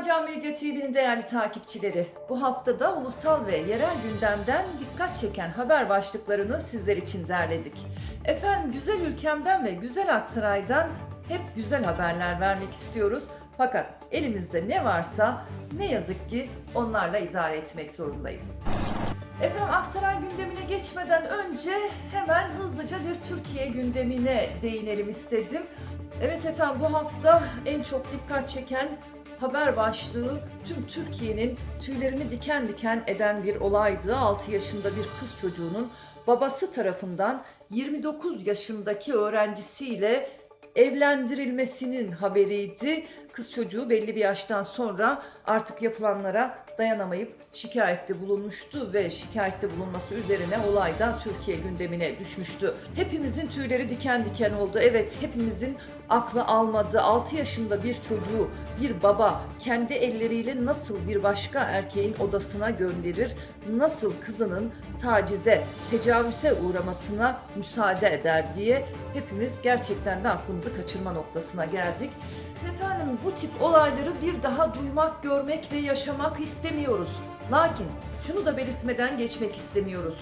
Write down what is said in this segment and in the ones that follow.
Sacan Medya TV'nin değerli takipçileri, bu haftada ulusal ve yerel gündemden dikkat çeken haber başlıklarını sizler için derledik. Efendim güzel ülkemden ve güzel Aksaray'dan hep güzel haberler vermek istiyoruz. Fakat elimizde ne varsa ne yazık ki onlarla idare etmek zorundayız. Efendim Aksaray gündemine geçmeden önce hemen hızlıca bir Türkiye gündemine değinelim istedim. Evet efendim bu hafta en çok dikkat çeken haber başlığı tüm Türkiye'nin tüylerini diken diken eden bir olaydı. 6 yaşında bir kız çocuğunun babası tarafından 29 yaşındaki öğrencisiyle evlendirilmesinin haberiydi. Kız çocuğu belli bir yaştan sonra artık yapılanlara dayanamayıp şikayette bulunmuştu ve şikayette bulunması üzerine olay da Türkiye gündemine düşmüştü. Hepimizin tüyleri diken diken oldu. Evet hepimizin aklı almadı. 6 yaşında bir çocuğu bir baba kendi elleriyle nasıl bir başka erkeğin odasına gönderir, nasıl kızının tacize, tecavüze uğramasına müsaade eder diye hepimiz gerçekten de aklımızı kaçırma noktasına geldik. Efendim bu tip olayları bir daha duymak, görmek ve yaşamak istemiyoruz. Lakin şunu da belirtmeden geçmek istemiyoruz.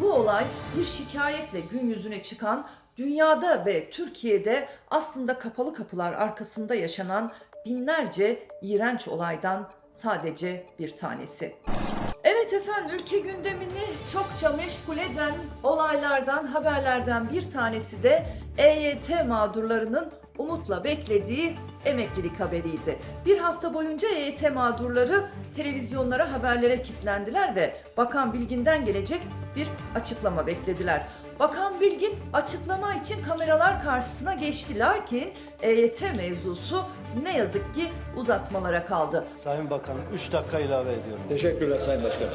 Bu olay bir şikayetle gün yüzüne çıkan dünyada ve Türkiye'de aslında kapalı kapılar arkasında yaşanan binlerce iğrenç olaydan sadece bir tanesi. Evet efendim ülke gündemini çokça meşgul eden olaylardan, haberlerden bir tanesi de EYT mağdurlarının umutla beklediği emeklilik haberiydi. Bir hafta boyunca EYT mağdurları televizyonlara haberlere kilitlendiler ve Bakan Bilgin'den gelecek bir açıklama beklediler. Bakan Bilgin açıklama için kameralar karşısına geçti lakin EYT mevzusu ne yazık ki uzatmalara kaldı. Sayın Bakan 3 dakika ilave ediyorum. Teşekkürler Sayın Başkanım.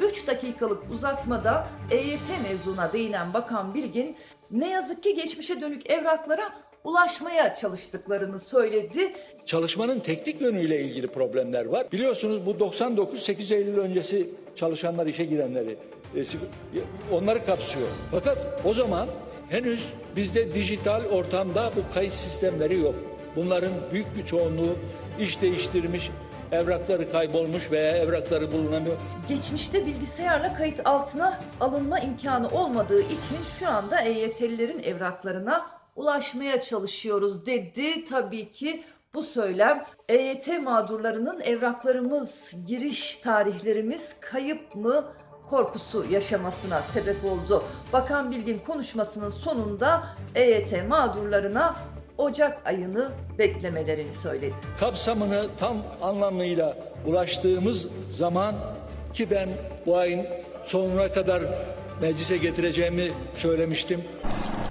3 dakikalık uzatmada EYT mevzuna değinen Bakan Bilgin ne yazık ki geçmişe dönük evraklara ulaşmaya çalıştıklarını söyledi. Çalışmanın teknik yönüyle ilgili problemler var. Biliyorsunuz bu 99 8 Eylül öncesi çalışanlar işe girenleri e, onları kapsıyor. Fakat o zaman henüz bizde dijital ortamda bu kayıt sistemleri yok. Bunların büyük bir çoğunluğu iş değiştirmiş, evrakları kaybolmuş veya evrakları bulunamıyor. Geçmişte bilgisayarla kayıt altına alınma imkanı olmadığı için şu anda EYT'lilerin evraklarına ulaşmaya çalışıyoruz dedi. Tabii ki bu söylem EYT mağdurlarının evraklarımız, giriş tarihlerimiz kayıp mı korkusu yaşamasına sebep oldu. Bakan Bilgin konuşmasının sonunda EYT mağdurlarına Ocak ayını beklemelerini söyledi. Kapsamını tam anlamıyla ulaştığımız zaman ki ben bu ayın sonuna kadar meclise getireceğimi söylemiştim.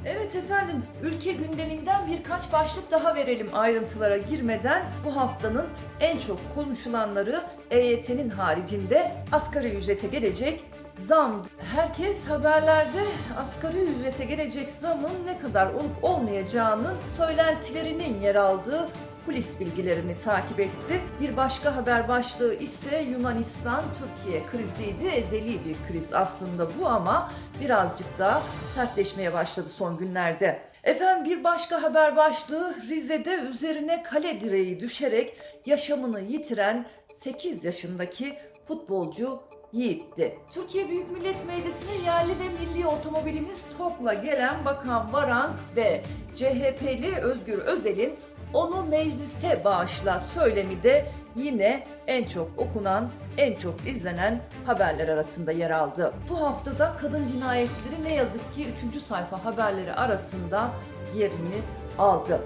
Evet efendim, ülke gündeminden birkaç başlık daha verelim ayrıntılara girmeden. Bu haftanın en çok konuşulanları EYT'nin haricinde asgari ücrete gelecek zam. Herkes haberlerde asgari ücrete gelecek zamın ne kadar olup olmayacağının söylentilerinin yer aldığı kulis bilgilerini takip etti. Bir başka haber başlığı ise Yunanistan-Türkiye kriziydi. Ezeli bir kriz aslında bu ama birazcık daha sertleşmeye başladı son günlerde. Efendim bir başka haber başlığı Rize'de üzerine kale direği düşerek yaşamını yitiren 8 yaşındaki futbolcu Yiğit'ti. Türkiye Büyük Millet Meclisi'ne yerli ve milli otomobilimiz TOG'la gelen Bakan Varank ve CHP'li Özgür Özel'in onu meclise bağışla söylemi de yine en çok okunan, en çok izlenen haberler arasında yer aldı. Bu haftada kadın cinayetleri ne yazık ki 3. sayfa haberleri arasında yerini aldı.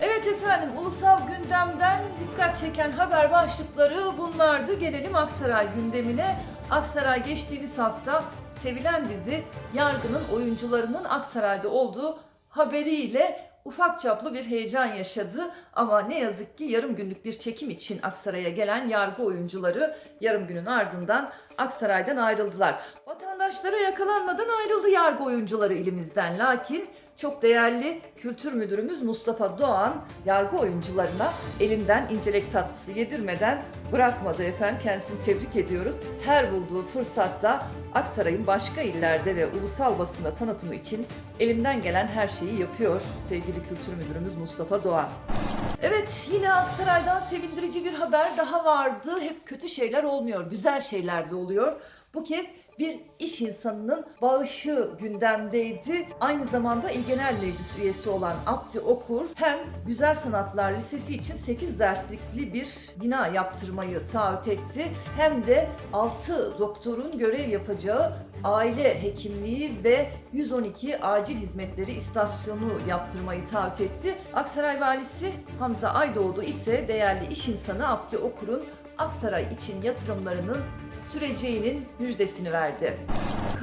Evet efendim ulusal gündemden dikkat çeken haber başlıkları bunlardı. Gelelim Aksaray gündemine. Aksaray geçtiğimiz hafta sevilen dizi Yargı'nın oyuncularının Aksaray'da olduğu haberiyle ufak çaplı bir heyecan yaşadı ama ne yazık ki yarım günlük bir çekim için Aksaray'a gelen yargı oyuncuları yarım günün ardından Aksaray'dan ayrıldılar. Vatandaşlara yakalanmadan ayrıldı yargı oyuncuları ilimizden lakin çok değerli kültür müdürümüz Mustafa Doğan yargı oyuncularına elinden incelek tatlısı yedirmeden bırakmadı efendim. Kendisini tebrik ediyoruz. Her bulduğu fırsatta Aksaray'ın başka illerde ve ulusal basında tanıtımı için elimden gelen her şeyi yapıyor sevgili kültür müdürümüz Mustafa Doğan. Evet yine Aksaray'dan sevindirici bir haber daha vardı. Hep kötü şeyler olmuyor, güzel şeyler de oluyor. Bu kez bir iş insanının bağışı gündemdeydi. Aynı zamanda İl Genel Meclis üyesi olan Abdi Okur hem Güzel Sanatlar Lisesi için 8 derslikli bir bina yaptırmayı taahhüt etti. Hem de 6 doktorun görev yapacağı aile hekimliği ve 112 acil hizmetleri istasyonu yaptırmayı taahhüt etti. Aksaray Valisi Hamza Aydoğdu ise değerli iş insanı Abdi Okur'un Aksaray için yatırımlarının süreceğinin müjdesini verdi.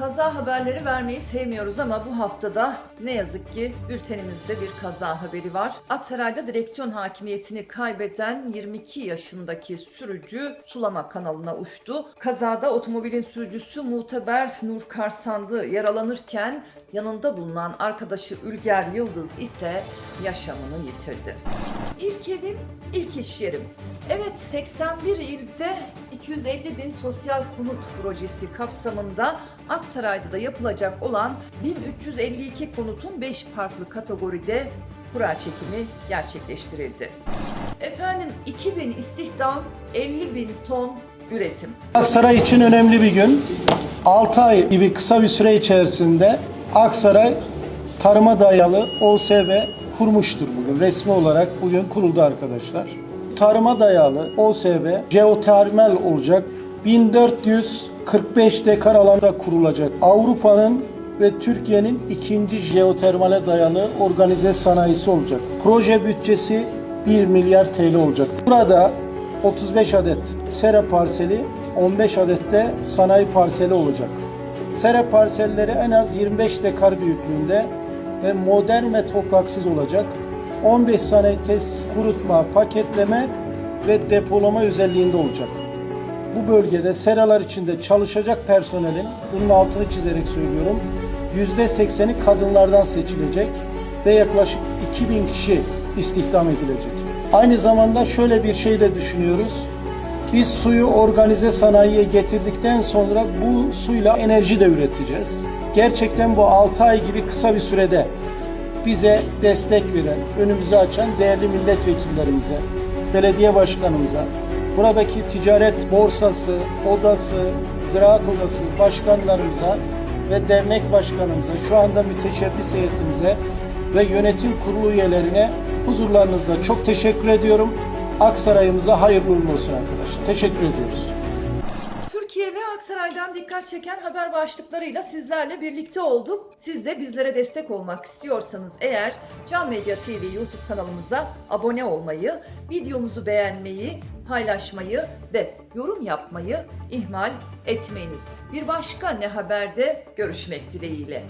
Kaza haberleri vermeyi sevmiyoruz ama bu haftada ne yazık ki bültenimizde bir kaza haberi var. Aksaray'da direksiyon hakimiyetini kaybeden 22 yaşındaki sürücü sulama kanalına uçtu. Kazada otomobilin sürücüsü Muteber Nur Karsandı yaralanırken yanında bulunan arkadaşı Ülger Yıldız ise yaşamını yitirdi. İlk evim, ilk iş yerim. Evet 81 ilde 250 bin sosyal konut projesi kapsamında Aksaray'da da yapılacak olan 1352 konutun 5 farklı kategoride kura çekimi gerçekleştirildi. Efendim 2000 istihdam, 50 bin ton üretim. Aksaray için önemli bir gün. 6 ay gibi kısa bir süre içerisinde Aksaray tarıma dayalı OSB kurmuştur bugün. Resmi olarak bugün kuruldu arkadaşlar. Tarıma dayalı OSB jeotermal olacak. 1445 dekar alanda kurulacak. Avrupa'nın ve Türkiye'nin ikinci jeotermale dayalı organize sanayisi olacak. Proje bütçesi 1 milyar TL olacak. Burada 35 adet sera parseli, 15 adet de sanayi parseli olacak. Sera parselleri en az 25 dekar büyüklüğünde ve modern ve topraksız olacak. 15 sanayi tesis kurutma, paketleme ve depolama özelliğinde olacak. Bu bölgede seralar içinde çalışacak personelin, bunun altını çizerek söylüyorum, %80'i kadınlardan seçilecek ve yaklaşık 2000 kişi istihdam edilecek. Aynı zamanda şöyle bir şey de düşünüyoruz. Biz suyu organize sanayiye getirdikten sonra bu suyla enerji de üreteceğiz. Gerçekten bu 6 ay gibi kısa bir sürede bize destek veren, önümüzü açan değerli milletvekillerimize, belediye başkanımıza, buradaki ticaret borsası, odası, ziraat odası başkanlarımıza ve dernek başkanımıza, şu anda müteşebbis heyetimize ve yönetim kurulu üyelerine huzurlarınızda çok teşekkür ediyorum. Aksaray'ımıza hayırlı uğurlu olsun arkadaşlar. Teşekkür ediyoruz. Aksaray'dan dikkat çeken haber başlıklarıyla sizlerle birlikte olduk. Siz de bizlere destek olmak istiyorsanız eğer Can Medya TV YouTube kanalımıza abone olmayı, videomuzu beğenmeyi, paylaşmayı ve yorum yapmayı ihmal etmeyiniz. Bir başka ne haberde görüşmek dileğiyle.